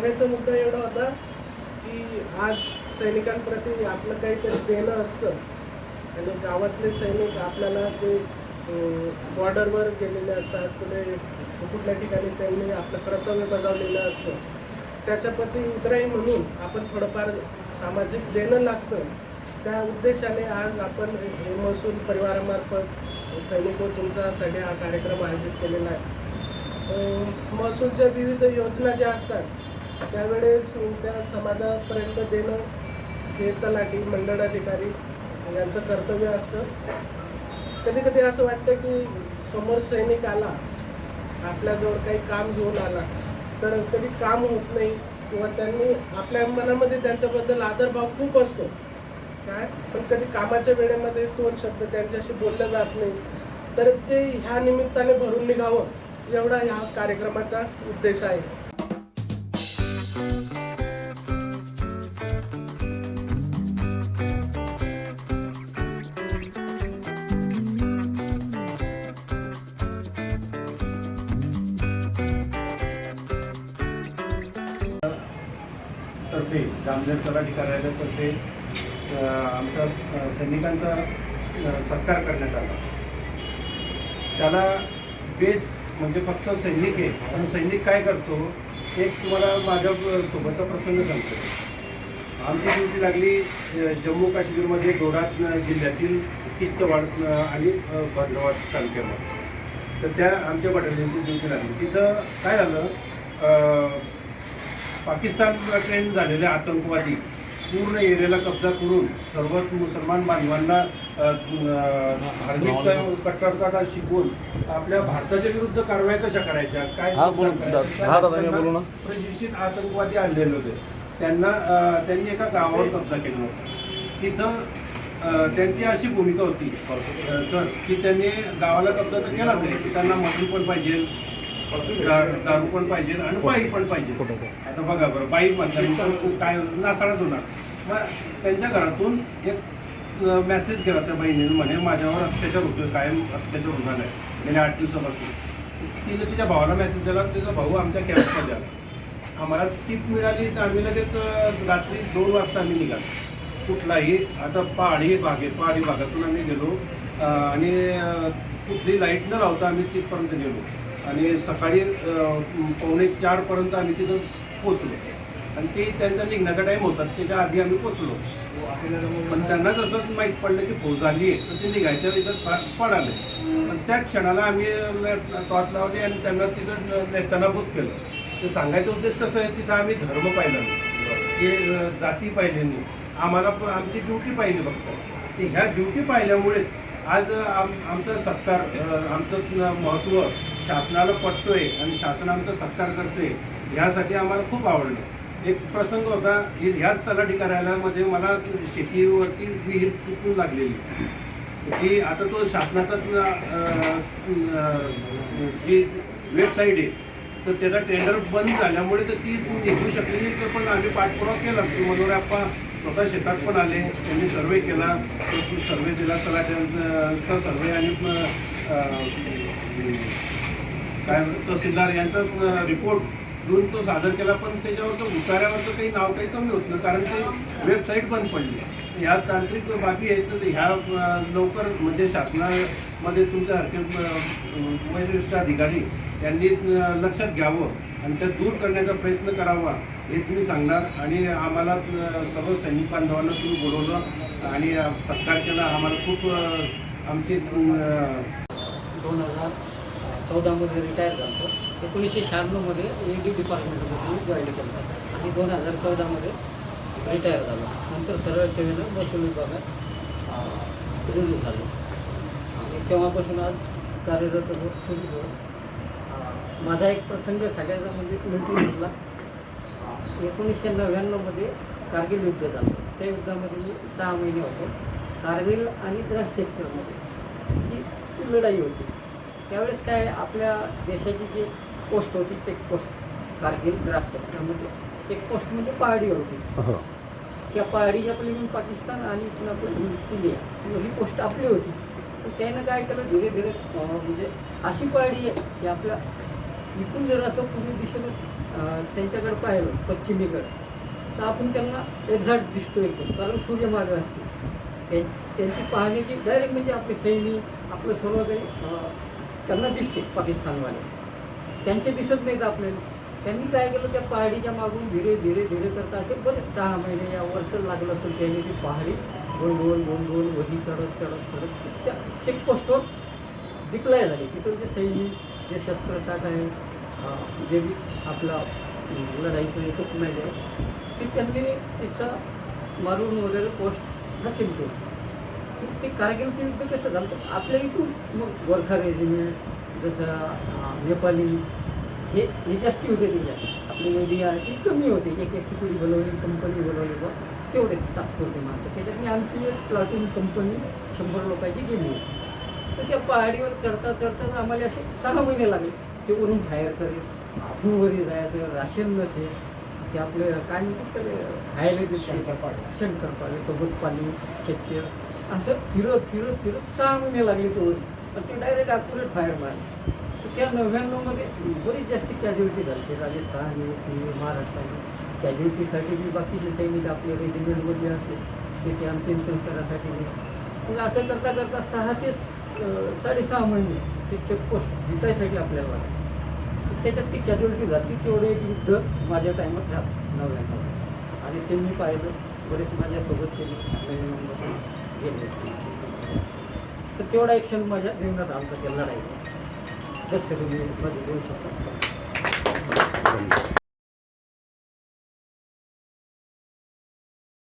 सांगायचा मुद्दा एवढा होता की आज सैनिकांप्रती आपलं काहीतरी देणं असतं. आणि गावातले सैनिक आपल्याला जे बॉर्डरवर गेलेले असतात कुठे कुठल्या ठिकाणी त्यांनी आपलं कर्तव्य बजावलेलं असतं. त्याच्याप्रती उतराई म्हणून आपण थोडंफार सामाजिक देणं लागतं. त्या उद्देशाने आज आपण हे महसूल परिवारामार्फत सैनिको हो, तुमच्यासाठी हा कार्यक्रम आयोजित केलेला आहे. महसूलच्या विविध योजना ज्या असतात त्यावेळेस त्या समाजापर्यंत देणं हे तलाठी मंडळाधिकारी यांचं कर्तव्य असतं. कधी कधी असं वाटतं की समोर सैनिक आला आपल्याजवळ काही काम घेऊन आला तर कधी काम होत नाही किंवा त्यांनी आपल्या मनामध्ये त्यांच्याबद्दल आदरभाव खूप असतो. काय? पण कधी कामाच्या वेळेमध्ये दोन शब्द त्यांच्याशी बोललं जात नाही तर ते ह्या निमित्ताने भरून निघावं एवढा ह्या कार्यक्रमाचा उद्देश आहे. होते जामनेर तलाठी कार्यालयातर्फे तर ते आमच्या सैनिकांचा सत्कार करण्यात आला. त्याला बेस म्हणजे फक्त सैनिक आहे. पण सैनिक काय करतो एक तुम्हाला माझ्या सोबतचा प्रसंग सांगतो. आमची ड्युटी लागली जम्मू काश्मीरमध्ये डोडा जिल्ह्यातील किस्तवाड आणि भद्रवाड तालुक्यामध्ये. तर त्या आमच्या बटालियनची ड्युटी लागली. तिथं काय झालं पाकिस्तान ट्रेन झालेले आतंकवादी पूर्ण एरियाला कब्जा करून सर्व मुसलमान बांधवांना धार्मिक कट्टरता शिकवून आपल्या भारताच्या विरुद्ध कारवाया कशा करायच्या? काय. प्रशिक्षित आतंकवादी आणलेले होते. त्यांना त्यांनी एका गावावर कब्जा केला होता. तिथं त्यांची अशी भूमिका होती सर की त्यांनी गावाला कब्जा तर केलाच आहे की त्यांना मजूर पण पाहिजे. दारू पण पाहिजे आणि बाई पण पाहिजे. आता बघा बरं बाई म्हणतात काय नासाळच होणार. मग त्यांच्या घरातून एक मेसेज केला त्या बहिणीने म्हणे माझ्यावर अत्याचार होतोय कायम अत्याचार होणार आहे गेल्या आठ दिवसापासून. तिने तिच्या भावाला मेसेज दिला तिचा भाऊ आमच्या कॅम्पमध्ये आला. आम्हाला टीप मिळाली तर आम्ही लगेच रात्री दोन वाजता आम्ही निघालो. कुठलाही आता पहाडी भाग पहाडी भागातून आम्ही गेलो. आणि कुठली लाइट न लावता आम्ही तिथपर्यंत गेलो. आणि सकाळी पावणे चारपर्यंत आम्ही तिथं पोचलो आणि ते त्यांचा निघण्याचा टाईम होता त्याच्या आधी आम्ही पोचलो पण त्यांना जसंच माहीत पडलं की फौज आली आहे तर ते निघायच्या तिथं पडाले. पण त्या क्षणाला आम्ही टॉर्च लावली आणि त्यांना तिथं नेस्तानाभूत केलं. ते सांगायचा उद्देश कसं आहे तिथं आम्ही धर्म पाहिला नाही. की जाती पाहिली नाही. आम्हाला आमची ड्युटी पाहिली फक्त. ती ह्या ड्युटी पाहिल्यामुळेच आज आम आमचं सत्कार आमचं महत्त्व शासनाला पटतोय आणि शासन आमचा सत्कार करतोय ह्यासाठी आम्हाला खूप आवडलं. एक प्रसंग होता की ह्याच तलाठी कार्यालयामध्ये मला शेतीवरती विहीर चुकून लागलेली. ती आता तो शासनाचाच जी वेबसाईट आहे तर त्याचा टेंडर बंद झाल्यामुळे तर ती निघू शकलेली पण आम्ही पाठपुरावा केला. मनोरे आप्पा स्वतः शेतात पण आले. त्यांनी सर्वे केला. सर्वे दिला. तलाट्यांचा सर्वे आणि काय तहसीलदार यांचा रिपोर्ट घेऊन तो सादर केला पण त्याच्यावरचं उतार्यावरचं काही नाव काही कमी होत नाही कारण ते वेबसाईट बंद पडली. ह्या तांत्रिक बाबी आहेत तर ह्या लवकर म्हणजे शासनामध्ये तुमच्या अं, वरिष्ठ अधिकारी त्यांनी लक्षात घ्यावं आणि त्या दूर करण्याचा प्रयत्न करावा हेच मी सांगणार. आणि आम्हाला सर्व सैनिक बांधवांना तुम्ही बोलवलं आणि अं, सत्कार केला. आम्हाला खूप आमची दोन हजार चौदामध्ये रिटायर झालो. एकोणीसशे शहाण्णवमध्ये ए डी डिपार्टमेंटमध्ये जॉईन केलं. आणि दोन हजार चौदामध्ये रिटायर झालो. नंतर सरळ सेवेनं महसूल विभागात रुजू झालो. आणि तेव्हापासून आज कार्यरत सुरू झालो माझा एक प्रसंग सगळ्याचा म्हणजे मिळून एकोणीसशे नव्याण्णवमध्ये कारगिल युद्ध झालं. त्या युद्धामध्ये मी सहा महिने होतो. कारगिल आणि द्रास सेक्टरमध्ये ही लढाई होती. त्यावेळेस काय आपल्या देशाची जी पोस्ट होती चेकपोस्ट. कारगिल द्रास सेक्टरमध्ये चेकपोस्ट म्हणजे पहाडी होती. त्या पहाडीच्या पलीकडून पाकिस्तान आणि इथून आपलं इंडिया. ही पोस्ट आपली होती. पण त्यानं काय केलं? धीरे धीरे म्हणजे अशी पहाडी आहे की आपल्या इथून जर असं पूर्वी दिशेनं त्यांच्याकडे पाहिलं पश्चिमेकडे तर आपण त्यांना एक्झॅक्ट दिसतो एकदम कारण सूर्यमार्ग असते. त्यां- त्यांची पाहण्याची डायरेक्ट म्हणजे आपले सैनिक आपलं सर्व काही त्यांना दिसते पाकिस्तानवाले. त्यांचे दिसत नाहीत आपल्याला. त्यांनी काय केलं त्या पहाडीच्या मागून धीरे धीरे धीरे करता असे बरेच सहा महिने या वर्ष लागलं असेल त्यांनी ती पहाडी. गोल गोल गोल गोल वही चढत चढत चढत त्या चेकपोस्टवर डिक्लाय झाले. तिथं जे सैनिक जे शस्त्रसाठ आहे जे आपला अं, लढाईचं इक्विपमेंट आहे ते त्यांनी तिचा मारून वगैरे पोस्ट नसेल केलं. ते कारगिलचं युद्ध कसं झालं? तर आपल्या इथून मग गोरखा रेजिमेंट जसं नेपाली हे हे जास्ती होते त्याच्यात आपली आर टी कमी होते. एक एक तुकडी बोलवली कंपनी बोलवली बा तेवढेच तात्पुरते माणसं. त्याच्यात मी आमची एक प्लाटून कंपनी शंभर लोकांची गेली होती. तर त्या पहाडीवर चढता चढता आम्हाला असे सहा महिने लागले. ते वरून फायर करेल आपण वरी जायचं राशन नसेल ते आपले काय म्हणतात खायला शंकरपाळे. शंकरपाळे सोबत पाणी खेचियर असं फिरत फिरत फिरत सहा महिने लागले तो पण ते डायरेक्ट अॅक्युरेट फायर मारले. तर त्या नव्याण्णवमध्ये बरीच जास्ती कॅज्युलिटी झाली. ते राजस्थान युपी महाराष्ट्राची कॅज्युलिटीसाठी बी बाकीचे सैनिक आपले रेजिमेंटमधले असले ते ते अंतिम संस्कारासाठी मग असं करता करता सहा ते साडेसहा महिने ते चेकपोस्ट जितायसाठी आपल्याला लागले. तर त्याच्यात ती कॅज्युलिटी झाली. तेवढे एक युद्ध माझ्या टायमात झालं नव्याण्णव आणि ते मी पाहिलं. बरेच माझ्यासोबतचे नवीन नंबर गेले. तर तेवढा एक क्षण माझ्या जीवनात आमचा त्या लढाईचा बस तुम्ही मध्ये बोलू शकता.